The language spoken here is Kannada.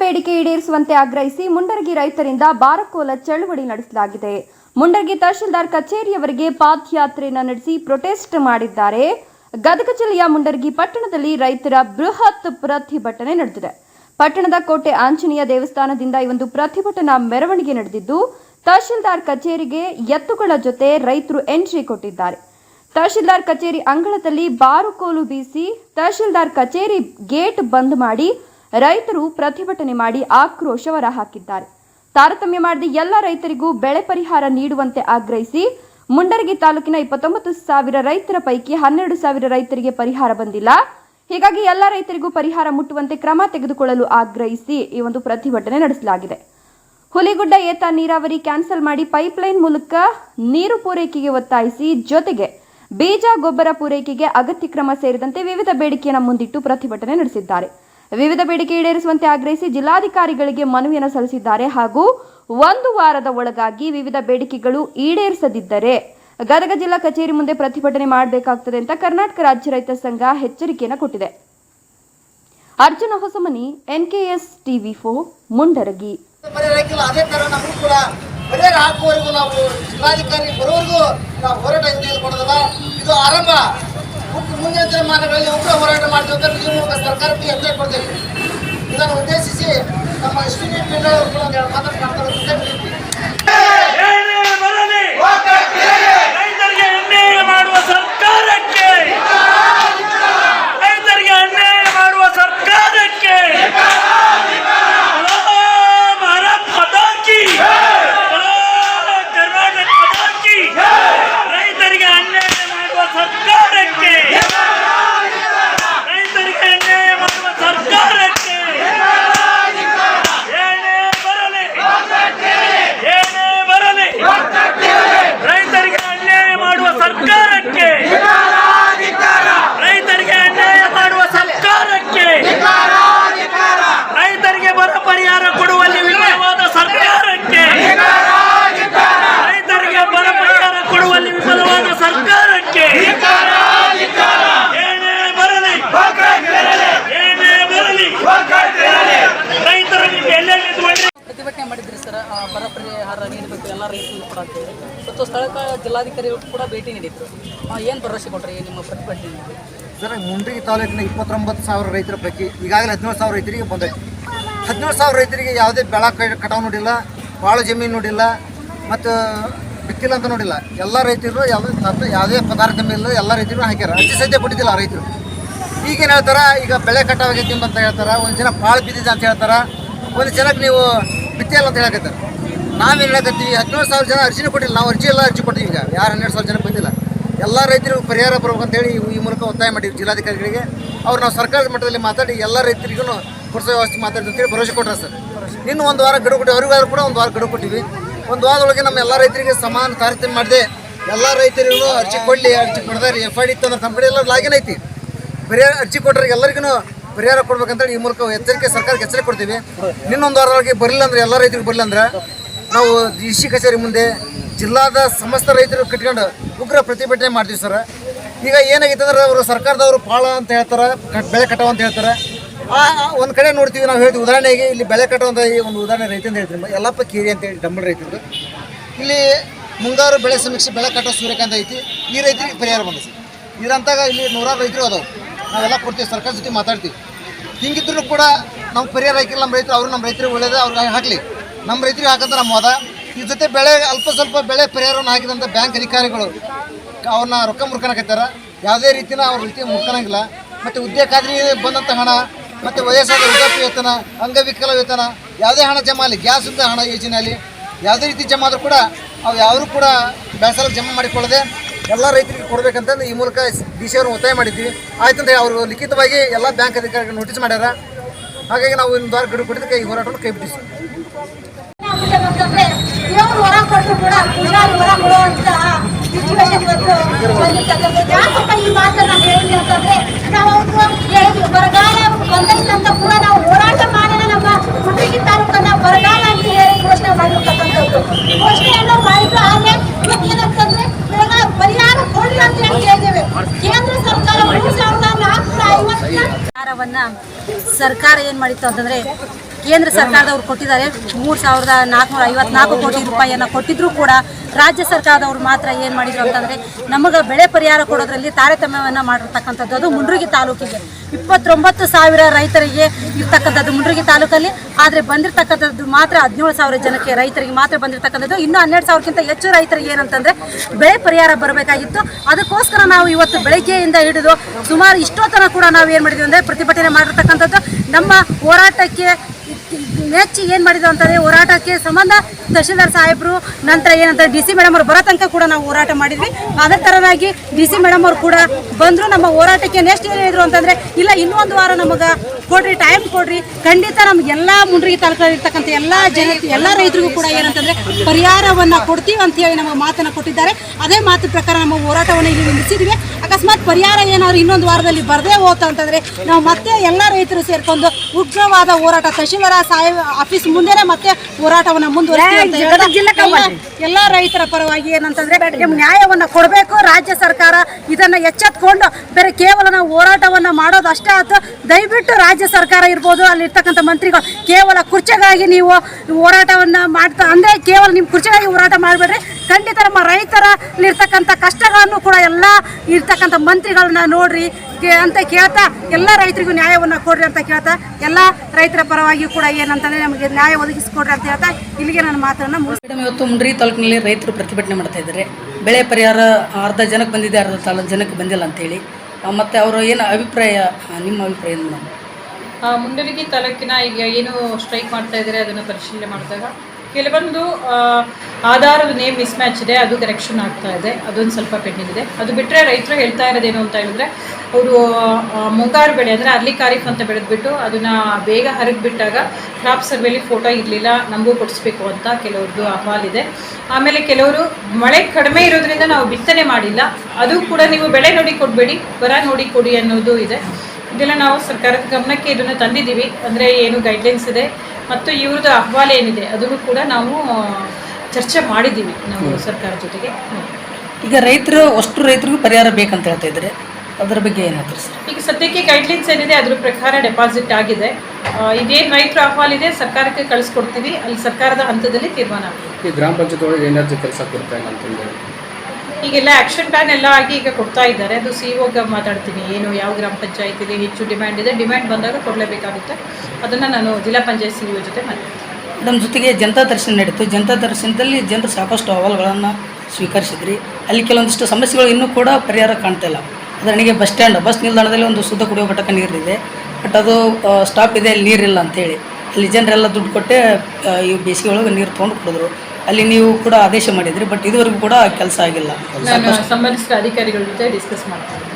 ಬೇಡಿಕೆ ಈಡೇರಿಸುವಂತೆ ಆಗ್ರಹಿಸಿ ಮುಂಡರಗಿ ರೈತರಿಂದ ಬಾರಕೋಲ ಚಳುವಳಿ ನಡೆಸಲಾಗಿದೆ. ಮುಂಡರಗಿ ತಹಶೀಲ್ದಾರ್ ಕಚೇರಿಯವರಿಗೆ ಪಾದಯಾತ್ರೆಯನ್ನು ನಡೆಸಿ ಪ್ರೊಟೆಸ್ಟ್ ಮಾಡಿದ್ದಾರೆ. ಗದಗ ಜಿಲ್ಲೆಯ ಮುಂಡರಗಿ ಪಟ್ಟಣದಲ್ಲಿ ರೈತರ ಬೃಹತ್ ಪ್ರತಿಭಟನೆ ನಡೆದಿದೆ. ಪಟ್ಟಣದ ಕೋಟೆ ಆಂಜನೇಯ ದೇವಸ್ಥಾನದಿಂದ ಈ ಒಂದು ಪ್ರತಿಭಟನಾ ಮೆರವಣಿಗೆ ನಡೆದಿದ್ದು, ತಹಶೀಲ್ದಾರ್ ಕಚೇರಿಗೆ ಎತ್ತುಗಳ ಜೊತೆ ರೈತರು ಎಂಟ್ರಿ ಕೊಟ್ಟಿದ್ದಾರೆ. ತಹಶೀಲ್ದಾರ್ ಕಚೇರಿ ಅಂಗಳದಲ್ಲಿ ಬಾರುಕೋಲು ಬೀಸಿ, ತಹಶೀಲ್ದಾರ್ ಕಚೇರಿ ಗೇಟ್ ಬಂದ್ ಮಾಡಿ ರೈತರು ಪ್ರತಿಭಟನೆ ಮಾಡಿ ಆಕ್ರೋಶ ಹೊರಹಾಕಿದ್ದಾರೆ. ತಾರತಮ್ಯ ಮಾಡಿದ ಎಲ್ಲ ರೈತರಿಗೂ ಬೆಳೆ ಪರಿಹಾರ ನೀಡುವಂತೆ ಆಗ್ರಹಿಸಿ ಮುಂಡರಗಿ ತಾಲೂಕಿನ ಇಪ್ಪತ್ತೊಂಬತ್ತು ಸಾವಿರ ರೈತರ ಪೈಕಿ ಹನ್ನೆರಡು ಸಾವಿರ ರೈತರಿಗೆ ಪರಿಹಾರ ಬಂದಿಲ್ಲ. ಹೀಗಾಗಿ ಎಲ್ಲ ರೈತರಿಗೂ ಪರಿಹಾರ ಮುಟ್ಟುವಂತೆ ಕ್ರಮ ತೆಗೆದುಕೊಳ್ಳಲು ಆಗ್ರಹಿಸಿ ಈ ಒಂದು ಪ್ರತಿಭಟನೆ ನಡೆಸಲಾಗಿದೆ. ಹುಲಿಗುಡ್ಡ ಏತ ನೀರಾವರಿ ಕ್ಯಾನ್ಸಲ್ ಮಾಡಿ ಪೈಪ್ಲೈನ್ ಮೂಲಕ ನೀರು ಪೂರೈಕೆಗೆ ಒತ್ತಾಯಿಸಿ ಜೊತೆಗೆ ಬೀಜ ಗೊಬ್ಬರ ಪೂರೈಕೆಗೆ ಅಗತ್ಯ ಕ್ರಮ ಸೇರಿದಂತೆ ವಿವಿಧ ಬೇಡಿಕೆಯನ್ನು ಮುಂದಿಟ್ಟು ಪ್ರತಿಭಟನೆ ನಡೆಸಿದ್ದಾರೆ. ವಿವಿಧ ಬೇಡಿಕೆ ಈಡೇರಿಸುವಂತೆ ಆಗ್ರಹಿಸಿ ಜಿಲ್ಲಾಧಿಕಾರಿಗಳಿಗೆ ಮನವಿಯನ್ನು ಸಲ್ಲಿಸಿದ್ದಾರೆ ಹಾಗೂ ಒಂದು ವಾರದ ಒಳಗಾಗಿ ವಿವಿಧ ಬೇಡಿಕೆಗಳು ಈಡೇರಿಸದಿದ್ದರೆ ಗದಗ ಜಿಲ್ಲಾ ಕಚೇರಿ ಮುಂದೆ ಪ್ರತಿಭಟನೆ ಮಾಡಬೇಕಾಗ್ತದೆ ಅಂತ ಕರ್ನಾಟಕ ರಾಜ್ಯ ರೈತ ಸಂಘ ಎಚ್ಚರಿಕೆಯನ್ನು ಕೊಟ್ಟಿದೆ. ಅರ್ಜುನ ಹೊಸಮನಿ, ಎನ್ಕೆಎಸ್ ಟಿವಿ ಫೋ ಮುಂಡರಗಿ. ಹೋರಾಟ ಇದು ಆರಂಭ. ಮುಂದಿನ ದಿನಮಾನಗಳಲ್ಲಿ ಉಗ್ರ ಹೋರಾಟ ಈ ಸರ್ಕಾರಕ್ಕೆ ಎಚ್ಚರ ಕೊಡ್ತೇವೆ ಇದನ್ನು ಉದ್ದೇಶಿಸಿ ನಮ್ಮ ಇನ್ಸ್ಟಿಟ್ಯೂಟ್ ಅವರು ಕೂಡ ಒಂದೆರಡು ಮಾತನ್ನು ಮಾತಾಡೋದು ಏನೇ ಬರಲಿ ರೈತರಿಗೆ ಅನ್ಯಾಯ ಮಾಡುವ ಸರ್ಕಾರಕ್ಕೆ ರೈತರಿಗೆ ಅನ್ಯಾಯ ಮಾಡುವ ಸರ್ಕಾರಕ್ಕೆ ಬಲೋ ಭಾರತ್ ಮಾತಾ ಕಿ ಬಲೋ ಕರ್ನಾಟಕ ಮಾತಾ ಕಿ ರೈತರಿಗೆ ಅನ್ಯಾಯ ಮಾಡುವ ಸರ್ಕಾರಕ್ಕೆ ರೈತರಿಗೆ ಅನ್ಯಾಯ ಮಾಡುವ ಸರ್ಕಾರಕ್ಕೆ ಏನೇ ಬರಲಿ ಏನೇ ಬರಲಿ ರೈತರಿಗೆ ಅನ್ಯಾಯ ಮಾಡುವ ಸರ್ಕಾರಕ್ಕೆ ರೈತರಿಗೆ ಅನ್ಯಾಯ ಮಾಡುವ ಸರ್ಕಾರಕ್ಕೆ ರೈತರಿಗೆ ಬರ ಪರಿಹಾರ ಕೊಡುವಲ್ಲಿ ವಿಫಲವಾದ ಸರ್ಕಾರಕ್ಕೆ ರೈತರಿಗೆ ಬರ ಪರಿಹಾರ ಕೊಡುವಲ್ಲಿ ವಿಫಲವಾದ ಸರ್ಕಾರಕ್ಕೆ ಏನೇ ಬರಲಿ ಏನೇ ಬರಲಿ ರೈತರಿಗೆ ಎಲ್ಲೆಲ್ಲಿ ಒಳ್ಳೆ ಪ್ರತಿಭಟನೆ ಮಾಡಿದ್ರಿ ಸರ್ ಆ ಬರ ಪರಿಹಾರ ನೀಡಬೇಕು, ಎಲ್ಲ ರೈತರು ಕೂಡ ಅಂತೇಳಿ ಮತ್ತು ಸ್ಥಳಕ್ಕೆ ಜಿಲ್ಲಾಧಿಕಾರಿಗಳು ಕೂಡ ಭೇಟಿ ನೀಡಿದ್ರು. ಏನು ಭರವಸೆ ಕೊಟ್ಟರೆ ನಿಮ್ಮ ಪ್ರತಿಭಟನೆ ಸರ್ ಮುಂಡ್ರಿಗಿ ತಾಲೂಕಿನ ಇಪ್ಪತ್ತೊಂಬತ್ತು ಸಾವಿರ ರೈತರ ಪೈಕಿ ಈಗಾಗಲೇ ಹದಿನೇಳು ಸಾವಿರ ರೈತರಿಗೆ ಬಂದೈತೆ ಹದಿನೇಳು ಸಾವಿರ ರೈತರಿಗೆ ಯಾವುದೇ ಬೆಳೆ ಕಟಾವು ನೋಡಿಲ್ಲ ಭಾಳ ಜಮೀನು ನೋಡಿಲ್ಲ, ಮತ್ತು ಬಿತ್ತಿಲ್ಲ ಅಂತ ನೋಡಿಲ್ಲ. ಎಲ್ಲ ರೈತರು ಯಾವುದೇ ಯಾವುದೇ ಪದಾರ್ಥ ಮೇಲೆ ಎಲ್ಲ ರೈತರು ಹಾಕ್ಯಾರ. ಅರ್ಜಿ ಸದ್ಯ ಕೊಟ್ಟಿದ್ದಿಲ್ಲ ಆ ರೈತರು. ಈಗೇನು ಹೇಳ್ತಾರೆ, ಈಗ ಬೆಳೆ ಕಟಾವಾಗೈತಿ ಅಂತ ಹೇಳ್ತಾರೆ, ಒಂದು ಜನ ಪಾಳು ಬಿದ್ದಿದೆ ಅಂತ ಹೇಳ್ತಾರೆ, ಒಂದು ಜನಕ್ಕೆ ನೀವು ಬಿತ್ತಿಲ್ಲ ಅಂತ ಹೇಳಕತ್ತಾರೆ. ನಾವೇನು ಹೇಳಕತ್ತೀವಿ ಹದಿನೇಳು ಸಾವಿರ ಜನ ಅರ್ಜಿನೂ ಕೊಟ್ಟಿಲ್ಲ. ನಾವು ಅರ್ಜಿ ಎಲ್ಲ ಅರ್ಜಿ ಕೊಟ್ಟಿವಿ ಈಗ. ಯಾರು ಹನ್ನೆರಡು ಸಾವಿರ ಜನ ಬಂದಿಲ್ಲ ಎಲ್ಲ ರೈತರಿಗೂ ಪರಿಹಾರ ಬರ್ಬೇಕಂತೇಳಿ ಈ ಮೂಲಕ ಒತ್ತಾಯ ಮಾಡಿವಿ ಜಿಲ್ಲಾಧಿಕಾರಿಗಳಿಗೆ. ಅವ್ರು ನಾವು ಸರ್ಕಾರದ ಮಟ್ಟದಲ್ಲಿ ಮಾತಾಡಿ ಎಲ್ಲ ರೈತರಿಗೂ ಕೊಡಿಸೋ ವ್ಯವಸ್ಥೆ ಮಾತಾಡಿದ್ವಿ ಅಂತೇಳಿ ಭರವಸೆ ಕೊಟ್ಟರೆ ಸರ್. ಇನ್ನು ಒಂದು ವಾರ ಗಡು ಕೊಟ್ಟಿವಿ ಅವ್ರಿಗಾದ್ರೂ ಕೂಡ ಒಂದು ವಾರ ಗಡು ಕೊಟ್ಟಿವಿ. ಒಂದು ವಾರದೊಳಗೆ ನಮ್ಮ ಎಲ್ಲ ರೈತರಿಗೆ ಸಮಾನ ತಾರತಮ್ಯ ಮಾಡಿದೆ ಎಲ್ಲ ರೈತರಿಗೂ ಅರ್ಜಿ ಕೊಡಲಿ, ಅರ್ಜಿ ಕೊಡ್ತಾರೆ ಎಫ್ ಐ ಡಿ ಇತ್ತು ಅಂದ್ರೆ ನಮ್ಮ ಎಲ್ಲ ಲಾಗಿನ್ ಐತಿ. ಪರಿಹಾರ, ಅರ್ಜಿ ಕೊಟ್ಟರೆ ಎಲ್ಲರಿಗೂ ಪರಿಹಾರ ಕೊಡ್ಬೇಕಂತೇಳಿ ಈ ಮೂಲಕ ಎಚ್ಚರಿಕೆ ಸರ್ಕಾರಕ್ಕೆ ಎಚ್ಚರಿಕೆ ಕೊಡ್ತೀವಿ. ಇನ್ನೊಂದು ವಾರದೊಳಗೆ ಬರಲಿಲ್ಲ ಅಂದ್ರೆ, ಎಲ್ಲ ರೈತರಿಗೆ ಬರಲಿಲ್ಲ ಅಂದ್ರೆ ನಾವು ಡಿ ಸಿ ಕಚೇರಿ ಮುಂದೆ ಜಿಲ್ಲಾದ ಸಮಸ್ತ ರೈತರು ಕಟ್ಕೊಂಡು ಉಗ್ರ ಪ್ರತಿಭಟನೆ ಮಾಡ್ತೀವಿ ಸರ್. ಈಗ ಏನಾಗಿತ್ತು ಅಂದ್ರೆ ಅವರು ಸರ್ಕಾರದವರು ಪಾಳ ಅಂತ ಹೇಳ್ತಾರೆ ಬೆಳೆ ಕಟಾವು ಅಂತ ಹೇಳ್ತಾರೆ. ಆ ಒಂದು ಕಡೆ ನೋಡ್ತೀವಿ, ನಾವು ಹೇಳ್ತೀವಿ, ಉದಾಹರಣೆಗೆ ಇಲ್ಲಿ ಬೆಳೆ ಈ ಒಂದು ಉದಾಹರಣೆ ರೈತ ಅಂತ ಹೇಳ್ತೀವಿ ಯಲ್ಲಪ್ಪ ಕೇರಿ ಅಂತ ಹೇಳಿ ಡಂಬಲ್ ರೈತರು ಇಲ್ಲಿ ಮುಂಗಾರು ಬೆಳೆ ಸಮೀಕ್ಷೆ, ಬೆಳೆ ಕಟ್ಟೋ ಸೂರ್ಯಕಾಂತ ಐತಿ, ಈ ರೈತರಿಗೆ ಪರಿಹಾರ ಬಂದ ಸರ್. ಇದ್ರಂತಾಗ ಇಲ್ಲಿ ನೂರಾರು ರೈತರು ಅದಾವೆ. ನಾವೆಲ್ಲ ಕೊಡ್ತೀವಿ, ಸರ್ಕಾರ ಜೊತೆ ಮಾತಾಡ್ತೀವಿ. ಹಿಂಗಿದ್ರು ಕೂಡ ನಮ್ಗೆ ಪರಿಹಾರ ಹಾಕಿಲ್ಲ ನಮ್ಮ ರೈತರು, ಅವರು ನಮ್ಮ ರೈತರಿಗೆ ಒಳ್ಳೇದು, ಅವ್ರಿಗೆ ಹಾಕಲಿ. ನಮ್ಮ ರೈತರಿಗೆ ಹಾಕಂತ ನಮ್ಮ ಇದ್ರ ಜೊತೆ ಬೆಳೆ, ಅಲ್ಪ ಸ್ವಲ್ಪ ಬೆಳೆ ಪರಿಹಾರವನ್ನು ಹಾಕಿದಂಥ ಬ್ಯಾಂಕ್ ಅಧಿಕಾರಿಗಳು ಅವ್ರನ್ನ ರೊಕ್ಕ ಮುರ್ಕೊಳಕತ್ತಾರ ಯಾವುದೇ ರೀತಿನ ಅವ್ರ ರೀತಿ ಮುರ್ಕೊಳಂಗಿಲ್ಲ ಮತ್ತು ಉದ್ಯೋಗ ಖಾದ್ರಿ ಬಂದಂಥ ಹಣ, ಮತ್ತು ವಯಸ್ಸಾದ ವೃದ್ಧಾಪ್ಯ ವೇತನ, ಅಂಗವಿಕಲ ವೇತನ, ಯಾವುದೇ ಹಣ ಜಮಾ ಆಗಲಿ ಗ್ಯಾಸಿಂದ ಹಣ ಯೋಜನೆ ಆಗಲಿ, ಯಾವುದೇ ರೀತಿ ಜಮಾ ಆದರೂ ಕೂಡ ಅವು ಯಾರು ಕೂಡ ಬೇಸರ ಜಮಾ ಮಾಡಿಕೊಳ್ಳದೆ ಎಲ್ಲ ರೈತರಿಗೆ ಕೊಡಬೇಕಂತಂದು ಈ ಮೂಲಕ ಡಿ ಸಿ ಅವರು ಒತ್ತಾಯ ಮಾಡಿದ್ವಿ. ಆಯ್ತು ಅಂತ ಅವರು ಲಿಖಿತವಾಗಿ ಎಲ್ಲ ಬ್ಯಾಂಕ್ ಅಧಿಕಾರಿಗಳು ನೋಟಿಸ್ ಮಾಡ್ಯಾರ. ಹಾಗಾಗಿ ನಾವು ಒಂದು ದ್ವಾರ ಗಡುವು ಕೊಟ್ಟಿದ್ದಕ್ಕೆ ಈ ಹೋರಾಟವನ್ನು ಕೈ ಬಿಟ್ಟಿವಿ ಸರ್. ಅಂತಂದ್ರೆ ದೇವ್ರು ಹೊರ ಕೊಟ್ಟರು ಕೂಡ ಪೂಜಾರಿ ಹೊರ ಕೊಡುವಂತ ಸಿಚುವೇಶನ್ ಇವತ್ತು ಬಂದಿರ್ತಕ್ಕಂಥದ್ದು ಯಾಕಪ್ಪ ಈ ಮಾತನ್ನ ನಾವು ಹೇಳಿದ್ವಿ ಅಂತಂದ್ರೆ ನಾವು ಅವ್ರು ಹೇಳಿದ್ವಿ ಬರಗಾಲ ಬಂದೈತೆ ಅಂತ ಕೂಡ ನಾವು ಹೋರಾಟ ಮಾಡೋಣ ನಮ್ಮ ಹುಡುಗಿ ತಾಲೂಕನ್ನ ಬರಗಾಲ ಅಂತ ಹೇಳಿ ಘೋಷಣೆ ಮಾಡಿರ್ತಕ್ಕಂಥದ್ದು ಘೋಷಣೆಯನ್ನು ಮಾಡಿದ್ರು ಆದ್ರೆ ಇವತ್ತೇನಂತಂದ್ರೆ ಇವಾಗ ಪರಿಹಾರ ಕೊಡ್ಲಿ ಅಂತ ಹೇಳಿ ಹೇಳಿದ್ದೇವೆ ಕೇಂದ್ರ ಸರ್ಕಾರ ಮೂರು ಸಾವಿರದ ನಾಲ್ಕುನೂರ ಐವತ್ತ ಸರ್ಕಾರ ಏನು ಮಾಡಿತ್ತು ಅಂತಂದರೆ ಕೇಂದ್ರ ಸರ್ಕಾರದವ್ರು ಕೊಟ್ಟಿದ್ದಾರೆ. ಮೂರು ಸಾವಿರದ ನಾಲ್ಕುನೂರ ಐವತ್ನಾಲ್ಕು ಕೋಟಿ ರೂಪಾಯಿಯನ್ನು ಕೊಟ್ಟಿದ್ರು ಕೂಡ ರಾಜ್ಯ ಸರ್ಕಾರದವ್ರು ಮಾತ್ರ ಏನು ಮಾಡಿದ್ರು ಅಂತಂದರೆ ನಮಗೆ ಬೆಳೆ ಪರಿಹಾರ ಕೊಡೋದ್ರಲ್ಲಿ ತಾರತಮ್ಯವನ್ನು ಮಾಡಿರ್ತಕ್ಕಂಥದ್ದು ಅದು ಮುಂಡ್ರಿಗಿ ತಾಲೂಕಿಗೆ. ಇಪ್ಪತ್ತೊಂಬತ್ತು ಸಾವಿರ ರೈತರಿಗೆ ಇರ್ತಕ್ಕಂಥದ್ದು ಮುಂಡ್ರಿಗಿ ತಾಲೂಕಲ್ಲಿ, ಆದರೆ ಬಂದಿರತಕ್ಕಂಥದ್ದು ಮಾತ್ರ ಹದಿನೇಳು ಸಾವಿರ ಜನಕ್ಕೆ ರೈತರಿಗೆ ಮಾತ್ರ ಬಂದಿರತಕ್ಕಂಥದ್ದು. ಇನ್ನೂ ಹನ್ನೆರಡು ಸಾವಿರಕ್ಕಿಂತ ಹೆಚ್ಚು ರೈತರಿಗೆ ಏನಂತಂದರೆ ಬೆಳೆ ಪರಿಹಾರ ಬರಬೇಕಾಗಿತ್ತು. ಅದಕ್ಕೋಸ್ಕರ ನಾವು ಇವತ್ತು ಬೆಳಗ್ಗೆಯಿಂದ ಹಿಡಿದು ಸುಮಾರು ಇಷ್ಟೋತನ ಕೂಡ ನಾವು ಏನು ಮಾಡಿದ್ವಿ ಅಂದರೆ ಪ್ರತಿಭಟನೆ ಮಾಡಿರ್ತಕ್ಕಂಥದ್ದು. ನಮ್ಮ ಹೋರಾಟಕ್ಕೆ ಮೆಚ್ಚಿ ಏನು ಮಾಡಿದ್ರು ಅಂತಂದರೆ ಹೋರಾಟಕ್ಕೆ ಸಂಬಂಧ ತಹಶೀಲ್ದಾರ್ ಸಾಹೇಬರು, ನಂತರ ಏನಂತಾರೆ ಡಿ ಸಿ ಮೇಡಮ್ ಅವರು ಬರೋ ತನಕ ಕೂಡ ನಾವು ಹೋರಾಟ ಮಾಡಿದ್ವಿ. ಅದೇ ಥರನಾಗಿ ಡಿ ಸಿ ಮೇಡಮ್ ಅವರು ಕೂಡ ಬಂದರು. ನಮ್ಮ ಹೋರಾಟಕ್ಕೆ ನೆಕ್ಸ್ಟ್ ಏನು ಹೇಳಿದ್ರು ಅಂತಂದರೆ, ಇಲ್ಲ ಇನ್ನೊಂದು ವಾರ ನಮಗೆ ಕೊಡ್ರಿ ಟೈಮ್ ಕೊಡ್ರಿ. ಖಂಡಿತ ನಮಗೆಲ್ಲ ಮುಂಡ್ರಿಗೆ ತಾಲೂಕಲ್ಲಿ ಇರ್ತಕ್ಕಂಥ ಎಲ್ಲ ಜನ, ಎಲ್ಲ ರೈತರಿಗೂ ಕೂಡ ಏನಂತಂದರೆ ಪರಿಹಾರವನ್ನು ಕೊಡ್ತೀವಿ ಅಂತ ಹೇಳಿ ನಮಗೆ ಮಾತನ್ನು ಕೊಟ್ಟಿದ್ದಾರೆ. ಅದೇ ಮಾತು ಪ್ರಕಾರ ನಮ್ಮ ಹೋರಾಟವನ್ನು ಇಲ್ಲಿ ನಿಲ್ಲಿಸಿದ್ವಿ. ಅಕಸ್ಮಾತ್ ಪರಿಹಾರ ಏನಾದ್ರು ಇನ್ನೊಂದು ವಾರದಲ್ಲಿ ಬರದೇ ಹೋತ ಅಂತಂದ್ರೆ ನಾವು ಮತ್ತೆ ಎಲ್ಲ ರೈತರು ಸೇರ್ಕೊಂಡು ಉಗ್ರವಾದ ಹೋರಾಟ ತಹಶೀಲ್ದಾರ ಸಾಹೇಬ್ ಆಫೀಸ್ ಮುಂದೆನೇ ಮತ್ತೆ ಹೋರಾಟವನ್ನು ಮುಂದುವರಿಸ್ತೀವಿ ಎಲ್ಲ- ಎಲ್ಲ ರೈತರ ಪರವಾಗಿ ಏನಂತಂದ್ರೆ ನಿಮ್ಗೆ ನ್ಯಾಯವನ್ನ ಕೊಡಬೇಕು ರಾಜ್ಯ ಸರ್ಕಾರ ಇದನ್ನ ಎಚ್ಚೆತ್ಕೊಂಡು ಬೇರೆ ಕೇವಲ ನಾವು ಹೋರಾಟವನ್ನ ಮಾಡೋದು ಅಷ್ಟೇ ಆಯ್ತು. ದಯವಿಟ್ಟು ರಾಜ್ಯ ಸರ್ಕಾರ ಇರ್ಬೋದು ಅಲ್ಲಿರ್ತಕ್ಕಂಥ ಮಂತ್ರಿಗಳು ಕೇವಲ ಕುರ್ಚೆಗಾಗಿ ನೀವು ಹೋರಾಟವನ್ನ ಮಾಡ್ತಾ ಅಂದ್ರೆ ಕೇವಲ ನಿಮ್ಮ ಕುರ್ಚೆಗಾಗಿ ಹೋರಾಟ ಮಾಡಬೇಡ್ರಿ. ಖಂಡಿತ ನಮ್ಮ ರೈತರಲ್ಲಿರ್ತಕ್ಕಂಥ ಕಷ್ಟಗಳನ್ನು ಕೂಡ ಎಲ್ಲ ಇರ್ತಕ್ಕಂಥ ಮಂತ್ರಿಗಳನ್ನ ನೋಡ್ರಿ ಕೇ- ಅಂತ ಕೇಳ್ತಾ ಎಲ್ಲ ರೈತರಿಗೂ ನ್ಯಾಯವನ್ನು ಕೊಡ್ರಿ ಅಂತ ಕೇಳ್ತಾ ಎಲ್ಲ ರೈತರ ಪರವಾಗಿ ಕೂಡ ಏನಂತಂದ್ರೆ ನಮಗೆ ನ್ಯಾಯ ಒದಗಿಸಿಕೊಡ್ರಿ ಅಂತ ಹೇಳ್ತಾ ಇಲ್ಲಿಗೆ ನನ್ನ ಮಾತನ್ನ ಮೇಡಮ್ ಇವತ್ತು ಮುಂಡ್ರಿ ತಾಲೂಕಿನಲ್ಲಿ ರೈತರು ಪ್ರತಿಭಟನೆ ಮಾಡ್ತಾ ಇದ್ದಾರೆ. ಬೆಳೆ ಪರಿಹಾರ ಅರ್ಧ ಜನಕ್ಕೆ ಬಂದಿದೆ ಅರ್ಧ ತಾಲ ಜನಕ್ಕೆ ಬಂದಿಲ್ಲ ಅಂತೇಳಿ ಮತ್ತು ಮತ್ತೆ ಅವರ ಏನು ಅಭಿಪ್ರಾಯ ನಿಮ್ಮ ಅಭಿಪ್ರಾಯ ಏನು ಮುಂಡರಗಿ ತಾಲೂಕಿನ ಈಗ ಏನು ಸ್ಟ್ರೈಕ್ ಮಾಡ್ತಾ ಇದ್ದಾರೆ ಅದನ್ನು ಪರಿಶೀಲನೆ ಮಾಡಿದಾಗ? ಕೆಲವೊಂದು ಆಧಾರ ನೇಮ್ ಮಿಸ್ ಮ್ಯಾಚ್ ಇದೆ, ಅದು ಕರೆಕ್ಷನ್ ಆಗ್ತಾ ಇದೆ, ಅದೊಂದು ಸ್ವಲ್ಪ ಪೆಂಡಿಂಗ್ ಇದೆ. ಅದು ಬಿಟ್ಟರೆ ರೈತರು ಹೇಳ್ತಾ ಇರೋದೇನು ಅಂತ ಹೇಳಿದ್ರೆ, ಅವರು ಮುಂಗಾರು ಬೆಳೆ ಅಂದರೆ ಅರ್ಲಿ ಖಾರೀಫ್ ಅಂತ ಬೆಳೆದ್ಬಿಟ್ಟು ಅದನ್ನು ಬೇಗ ಹರಿದು ಬಿಟ್ಟಾಗ ಕ್ರಾಪ್ ಸರ್ವೇಲಿ ಫೋಟೋ ಇರಲಿಲ್ಲ, ನಮಗೂ ಕೊಡಿಸ್ಬೇಕು ಅಂತ ಕೆಲವ್ರದ್ದು ಅಹವಾಲಿದೆ ಆಮೇಲೆ ಕೆಲವರು ಮಳೆ ಕಡಿಮೆ ಇರೋದ್ರಿಂದ ನಾವು ಬಿತ್ತನೆ ಮಾಡಿಲ್ಲ, ಅದು ಕೂಡ ನೀವು ಬೆಳೆ ನೋಡಿ ಕೊಡಬೇಡಿ, ಬರ ನೋಡಿ ಕೊಡಿ ಅನ್ನೋದು ಇದೆ. ಇದೆಲ್ಲ ನಾವು ಸರ್ಕಾರದ ಗಮನಕ್ಕೆ ಇದನ್ನು ತಂದಿದ್ದೀವಿ, ಅಂದರೆ ಏನು ಗೈಡ್ಲೈನ್ಸ್ ಇದೆ. ಮತ್ತು ಇವ್ರದ್ದು ಅಹ್ವಾಲ ಏನಿದೆ ಅದನ್ನು ಕೂಡ ನಾವು ಚರ್ಚೆ ಮಾಡಿದ್ದೀವಿ ನಾವು ಸರ್ಕಾರ ಜೊತೆಗೆ. ಈಗ ರೈತರು ಅಷ್ಟು ರೈತರಿಗೂ ಪರಿಹಾರ ಬೇಕಂತ ಹೇಳ್ತಾ ಇದ್ದಾರೆ. ಅದರ ಬಗ್ಗೆ ಏನಾದರೂ ಸರ್? ಈಗ ಸದ್ಯಕ್ಕೆ ಗೈಡ್ಲೈನ್ಸ್ ಏನಿದೆ ಅದ್ರ ಪ್ರಕಾರ ಡೆಪಾಸಿಟ್ ಆಗಿದೆ. ಇದೇನು ರೈತರ ಅಹವಾಲಿದೆ ಸರ್ಕಾರಕ್ಕೆ ಕಳಿಸ್ಕೊಡ್ತೀವಿ ಅಲ್ಲಿ ಸರ್ಕಾರದ ಹಂತದಲ್ಲಿ ತೀರ್ಮಾನ ಆಗ್ತದೆ. ಈ ಗ್ರಾಮ ಪಂಚಾಯತ್ ಒಳಗೆ ಏನಾದರೂ ಕೆಲಸ ಕೊಡ್ತಾ ಇಲ್ಲ ಅಂತಂದ್ರೆ? ಈಗೆಲ್ಲ ಆಕ್ಷನ್ ಪ್ಲಾನ್ ಎಲ್ಲ ಆಗಿ ಈಗ ಕೊಡ್ತಾ ಇದ್ದಾರೆ. ಅದು ಸಿ ಒಗೆ ಮಾತಾಡ್ತೀನಿ. ಏನು, ಯಾವ ಗ್ರಾಮ ಪಂಚಾಯತಿಗೆ ಹೆಚ್ಚು ಡಿಮ್ಯಾಂಡ್ ಇದೆ. ಡಿಮ್ಯಾಂಡ್ ಬಂದಾಗ ಕೊಡಲೇಬೇಕಾಗುತ್ತೆ. ಅದನ್ನು ನಾನು ಜಿಲ್ಲಾ ಪಂಚಾಯತ್ ಸಿ ಒ ಜೊತೆ ಮಾತಾಡ್ತೀನಿ. ನಮ್ಮ ಜೊತೆಗೆ ಜನತಾ ದರ್ಶನ ನಡೀತು. ಜನತಾ ದರ್ಶನದಲ್ಲಿ ಜನರು ಸಾಕಷ್ಟು ಅಹವಾಲುಗಳನ್ನು ಸ್ವೀಕರಿಸಿದ್ರಿ. ಅಲ್ಲಿ ಕೆಲವೊಂದಿಷ್ಟು ಸಮಸ್ಯೆಗಳು ಇನ್ನೂ ಕೂಡ ಪರಿಹಾರ ಕಾಣ್ತಾ ಇಲ್ಲ. ಉದಾಹರಣೆಗೆ ಬಸ್ ಸ್ಟ್ಯಾಂಡ್. ಬಸ್ ನಿಲ್ದಾಣದಲ್ಲಿ ಒಂದು ಶುದ್ಧ ಕುಡಿಯೋ ಘಟಕ ನೀರಿದೆ. ಬಟ್ ಅದು ಸ್ಟಾಪ್ ಇದೆ. ಅಲ್ಲಿ ನೀರಿಲ್ಲ ಅಂತೇಳಿ. ಅಲ್ಲಿ ಜನರೆಲ್ಲ ದುಡ್ಡು ಕೊಟ್ಟೆ ಈ ಬೇಸಿಗೆ ಒಳಗೆ ನೀರು ತೊಗೊಂಡು ಕುಡಿದ್ರು. ಅಲ್ಲಿ ನೀವು ಕೂಡ ಆದೇಶ ಮಾಡಿದ್ರಿ ಬಟ್ ಇದುವರೆಗೂ ಕೂಡ ಕೆಲಸ ಆಗಿಲ್ಲ. ಸಂಬಂಧಿಸಿದ ಅಧಿಕಾರಿಗಳ ಜೊತೆ ಡಿಸ್ಕಸ್ ಮಾಡ್ತೀನಿ